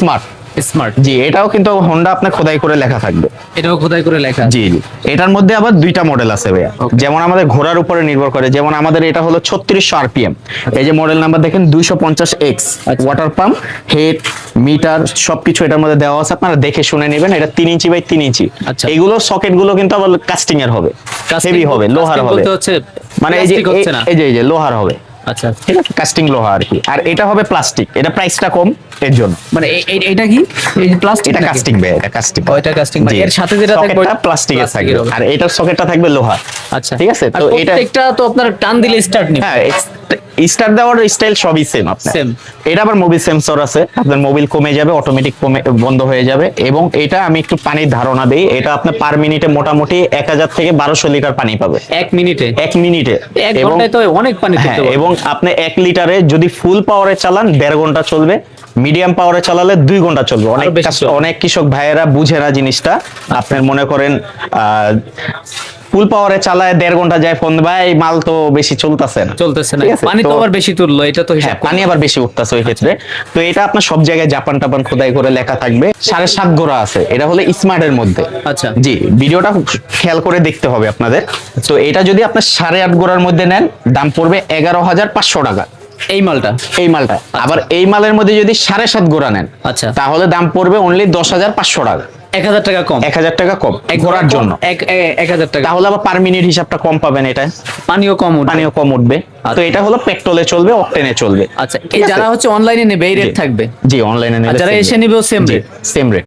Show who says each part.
Speaker 1: Smart.
Speaker 2: Smart.
Speaker 1: জি এটাও কিন্তু Honda আপনার খোদাই করে লেখা থাকবে।
Speaker 2: এটাও খোদাই করে লেখা
Speaker 1: জি জি। এটার মধ্যে আবার দুইটা মডেল আছে ভাইয়া। যেমন আমাদের ঘোড়ার উপরে নির্ভর করে যেমন আমাদের এটা হলো ছত্রিশশো আরপিএম এই যে মডেল নাম্বার দেখেন দুইশো পঞ্চাশ X. Water pump head metre সবকিছু এটার মধ্যে দেওয়া আছে। আপনারা দেখে শুনে নেবেন এটা তিন ইঞ্চি বাই তিন ইঞ্চি।
Speaker 2: আচ্ছা।
Speaker 1: এগুলো সকেটগুলো কিন্তু আবার কাস্টিং এর হবে। হেভি হবে লোহার হবে।
Speaker 2: বলতে হচ্ছে
Speaker 1: মানে এই যে এই যে লোহার হবে।
Speaker 2: আচ্ছা।
Speaker 1: ঠিক আছে? কাস্টিং লোহা আর কি। আর এটা হবে প্লাস্টিক এটা প্রাইসটা কম। এর জন্য।
Speaker 2: মানে এটা কি? এই প্লাস্টিক
Speaker 1: এটা কাস্টিং এটা কাস্টিং
Speaker 2: এটা casting, মানে এর সাথে যেটা থাকবে
Speaker 1: প্লাস্টিকের
Speaker 2: plastic
Speaker 1: থাকবে। আর এটার সকেটটা থাকবে লোহা।
Speaker 2: আচ্ছা।
Speaker 1: ঠিক আছে? তো এটা
Speaker 2: প্রত্যেকটা তো আপনার টান দিলে স্টার্ট নেবে।
Speaker 1: হ্যাঁ স্টার দেওয়ার স্টাইল সবই সেম আপনার. এটা আবার মোবিল সেন্সর আছে। আপনার মোবিল কমে যাবে অটোমেটিক কমে বন্ধ হয়ে যাবে। এবং এটা আমি একটু পানির ধারণা দেই। এটা আপনার পার মিনিটে মোটামুটি এক হাজার থেকে বারোশো লিটার পানি পাবে।
Speaker 2: এক মিনিটে
Speaker 1: এক মিনিটে এবং
Speaker 2: ঘন্টায় তো অনেক পানি
Speaker 1: হ্যাঁ এবং আপনি এক লিটারে যদি ফুল পাওয়ারে চালান দেড় ঘণ্টা চলবে। মিডিয়াম পাওয়ারে চালালে দুই ঘণ্টা চলবে। অনেক
Speaker 2: বেশি
Speaker 1: অনেক কৃষক ভাইয়েরা বুঝে না জিনিসটা। আপনার মনে করেন ফুল পাওয়ারে চালায় দেড় ঘণ্টা যায় ফোন ভাই মাল তো বেশি চলতেছে না।
Speaker 2: চলতেছে না। পানি তো আবার বেশি তুললো এটা তো
Speaker 1: হ্যাঁ
Speaker 2: হিসাব
Speaker 1: পানি আবার বেশি উঠতেছে ওই ক্ষেত্রে। তো এটা আপনার সব জায়গায় জাপান টাপান খোদাই করে লেখা থাকবে। সাড়ে সাত গোড়া আছে। এটা হলো স্মার্টের মধ্যে।
Speaker 2: আচ্ছা।
Speaker 1: জি ভিডিওটা খেয়াল করে দেখতে হবে আপনাদের। তো এটা যদি আপনার সাড়ে আট গোড়ার মধ্যে নেন দাম পড়বে এগারো হাজার পাঁচশো টাকা।
Speaker 2: এই মালটা
Speaker 1: এই মালটা। আবার এই মালের মধ্যে যদি সাড়ে সাত গোড়া নেন
Speaker 2: আচ্ছা।
Speaker 1: তাহলে দাম পড়বে অনলি দশ হাজার পাঁচশো টাকা।
Speaker 2: এক হাজার টাকা কম।
Speaker 1: এক হাজার টাকা কম
Speaker 2: এক
Speaker 1: ঘোরার জন্য।
Speaker 2: এক হাজার টাকা।
Speaker 1: তাহলে আবার পার মিনিট হিসাবটা কম পাবেন এটা।
Speaker 2: পানিও কম
Speaker 1: পানিও কম উঠবে। তো এটা হলো পেট্রোলে চলবে অকটেনে চলবে।
Speaker 2: আচ্ছা? যারা হচ্ছে অনলাইনে নেবে এই রেট থাকবে।
Speaker 1: জি অনলাইনে
Speaker 2: যারা এসে নিবেও সেম রেট
Speaker 1: সেম রেট